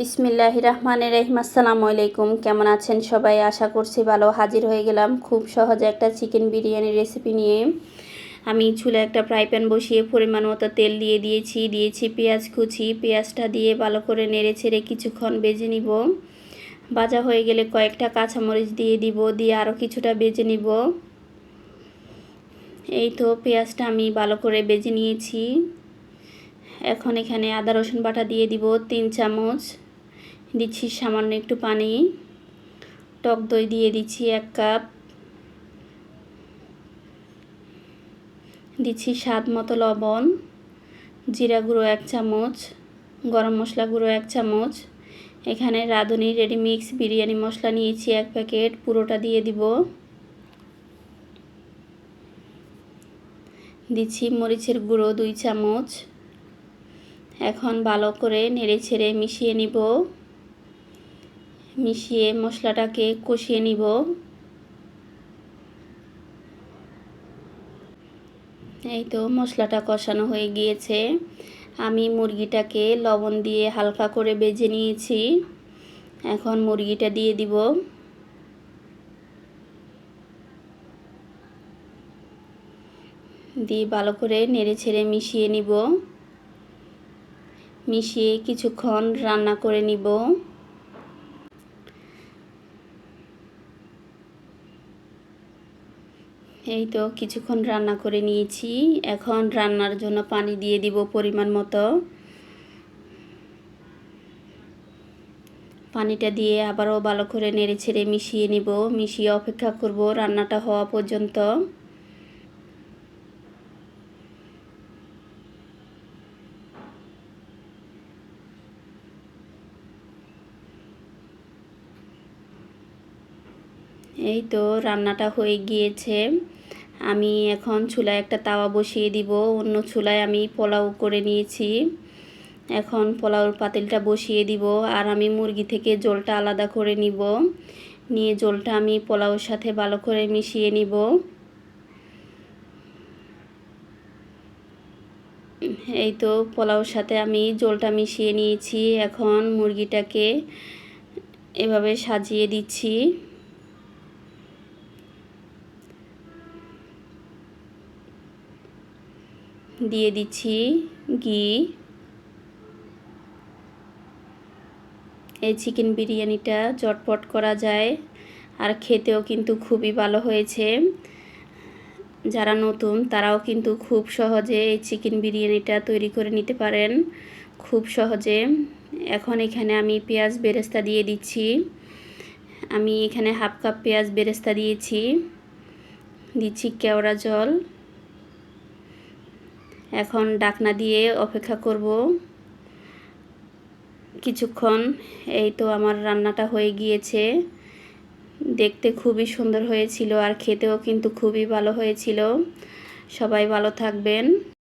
বিসমিল্লাহ রহমান রহিম, আসসালামু আলাইকুম। কেমন আছেন সবাই? আশা করছি ভালো। হাজির হয়ে গেলাম খুব সহজে একটা চিকেন বিরিয়ানি রেসিপি নিয়ে। আমি চুলে একটা ফ্রাই প্যান বসিয়ে পরিমাণ মতো তেল দিয়ে দিয়েছি। দিয়েছি পেঁয়াজ কুচি। পেঁয়াজটা দিয়ে ভালো করে নেড়ে ছেড়ে কিছুক্ষণ বেজে নিব। ভাজা হয়ে গেলে কয়েকটা কাঁচামরিচ দিয়ে দিব, দিয়ে আরও কিছুটা বেজে নিব। এই তো পেঁয়াজটা আমি ভালো করে বেজে নিয়েছি। এখন এখানে আদা রসুন বাটা দিয়ে দিব তিন চামচ। দিচ্ছি সামান্য একটু পানি। টক দই দিয়ে দিচ্ছি এক কাপ। দিচ্ছি স্বাদ মতো লবণ, জিরা গুঁড়ো এক চামচ, গরম মশলা গুঁড়ো এক চামচ। এখানে রাঁধুনি রেডি মিক্স বিরিয়ানি মশলা নিয়েছি এক প্যাকেট, পুরোটা দিয়ে দিব। দিচ্ছি মরিচের গুঁড়ো দুই চামচ। এখন ভালো করে নেড়ে ছেড়ে মিশিয়ে নিব। মিশিয়ে মশলাটাকে কষিয়ে নিব। এই তো মশলাটা কষানো হয়ে গিয়েছে। আমি মুরগিটাকে লবণ দিয়ে হালকা করে বেজে নিয়েছি। এখন মুরগিটা দিয়ে দিব। দিয়ে ভালো করে নেড়ে ছেড়ে মিশিয়ে নিব। মিশিয়ে কিছুক্ষণ রান্না করে নিব। এই তো কিছুক্ষণ রান্না করে নিয়েছি। এখন রান্নার জন্য পানি দিয়ে দিব পরিমাণ মতো। পানিটা দিয়ে আবারও ভালো করে নেড়ে ছেড়ে মিশিয়ে নিব। মিশিয়ে অপেক্ষা করব রান্নাটা হওয়া পর্যন্ত। এই তো রান্নাটা হয়ে গিয়েছে। আমি এখন চুলায় একটা তাওয়া বসিয়ে দিব। অন্য চুলায় আমি পোলাও করে নিয়েছি। এখন পোলাওর পাতিলটা বসিয়ে দিব আর আমি মুরগি থেকে জলটা আলাদা করে নিব। নিয়ে জলটা আমি পোলাওর সাথে ভালো করে মিশিয়ে নিব। এই তো পোলাওর সাথে আমি জলটা মিশিয়ে নিয়েছি। এখন মুরগিটাকে এভাবে সাজিয়ে দিচ্ছি। দিয়ে দিচ্ছি ঘি, এই চিকেন বিরিয়ানিটা চটপট করা যায়। আর খেতেও কিন্তু খুবই ভালো হয়েছে। যারা নতুন, তারাও কিন্তু খুব সহজে এই চিকেন বিরিয়ানিটা তৈরি করে নিতে পারেন। খুব সহজে। এখন এখানে আমি পেঁয়াজ বেরেস্তা দিয়ে দিচ্ছি। আমি এখানে হাফ কাপ পেঁয়াজ বেরেস্তা দিয়েছি। দিচ্ছি কেওড়া জল। এখন ডাকনা দিয়ে অপেক্ষা করব। কিছুক্ষণ, এই তো আমার রান্নাটা হয়ে গিয়েছে। দেখতে খুবই সুন্দর হয়েছিল আর খেতেও কিন্তু খুবই ভালো হয়েছিল। সবাই ভালো থাকবেন।